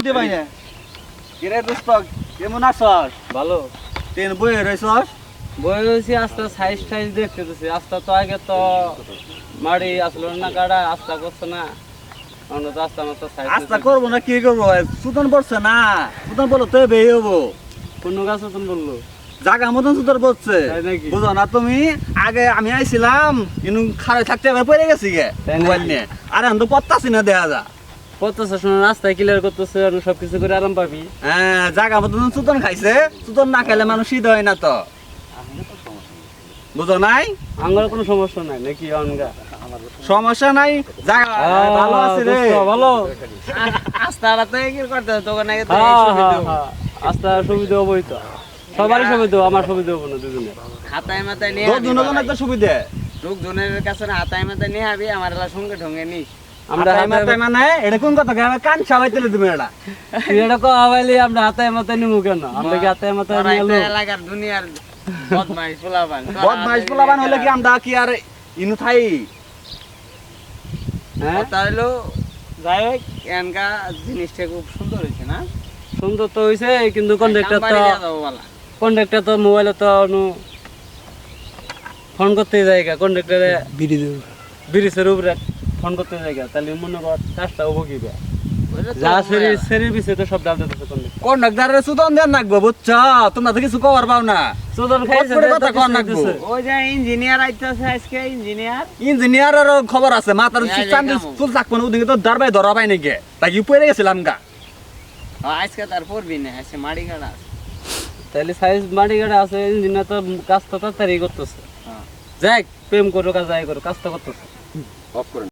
দিতে পাই না কিরে দোস্ত কেমন আছস? ভালো। তেন বই রইছস বই হয়েছি আস্তে সাইজ টাইজ দেখতে আস্তে তো আগে তো মাড়ি আসলো না গাড়া আস্তা করছে না। অন্য তো আস্তে আমার তো সাইজ আস্তা করব না কি করব? সুতন পড়ছে না? সুতন বলো তো বেই হব। কোন গাছ তুমি বলল জাগা মতন সুতন পড়ছে? বুঝো না তুমি? আগে আমি আইছিলাম কিন্তু খারাপ থাকতে পড়ে গেছি গে মোবাইল নিয়ে। আর আমি তো পত্তাছি না দেখা যা করতেছে শোনো রাস্তায় ক্লিয়ার করতেছে আর সব কিছু করে আরাম পাবি। হ্যাঁ জাগা মতন সুতন খাইছে। সুতন না খাইলে মানুষ শীত হয় না তো। বুঝো নাই? আঙ্গার কোনো সমস্যা নাই নাকি অনগা সমস্যা নাই ভালো আছে রে। ভালো? আস্তে আলাদা কি করতে হবে তোকে নাকি তো এই হ্যাঁ সুবিধা হ্যাঁ হবে। হ্যাঁ আস্তে সুবিধা হবোই তো। সবারই সুবিধা হব, আমার সুবিধা হব না দুজনে হাতায় মাথায় নিয়ে দুজনের সুবিধা। লোক জনের কাছে না হাতায় মাথায় নিয়ে আবি আমার সঙ্গে ঢঙ্গে নিস। আমরা আমরা হাতে মানে এটা কোন কথা কয়? কান সাবাই তেলে তুমি এটা তুই এটা কো আবাইলি আমরা হাতে মাথায় নিমু কেন? আমরা কি হাতে মাথায় নিয়ে এলো? এলাকার দুনিয়ার বদমাইশ পোলাপান। তোরা বদমাইশ পোলাবান হলে কি আমরা কি আর ইনু থাই? হ্যাঁ? হলো যাই হোক এনকা জিনিসটা খুব সুন্দর হয়েছে না? সুন্দর তো হইছে কিন্তু নাম্বারই তো। কন্ট্রাক্টর তো মোবাইলে তো অনু ফোন করতে জায়গা কন্ট্রাক্টরে ব্রিজের উপরে। ফোন করতে জায়গা তাহলে মনে কর কাজটা হব কি যা তো সব ডাল দিতেছে কন্ডাক্টরের সুতন দেন নাকবো বুঝছ? তোমরা তো কিছু কবার পাও না। সুদন খাইছে কথা নাকবো? ওই যে ইঞ্জিনিয়ার আইতেছে আজকে ইঞ্জিনিয়ার। খবর আছে চান্দি না ওদিকে তো দারবাই ধরা পাই নাকি? তাই পড়ে গেছিলাম গা? আজকে তার পড়বি না আজকে মাড়ি আছে। তাহলে সাইজ মাটি গাড়া আছে ইঞ্জিনিয়ার তো কাজ তো তাড়াতাড়ি করতেছে। হ্যাঁ। যাক প্রেম করো কাজ যাই করো কাজ তো করতেছে। অফ করে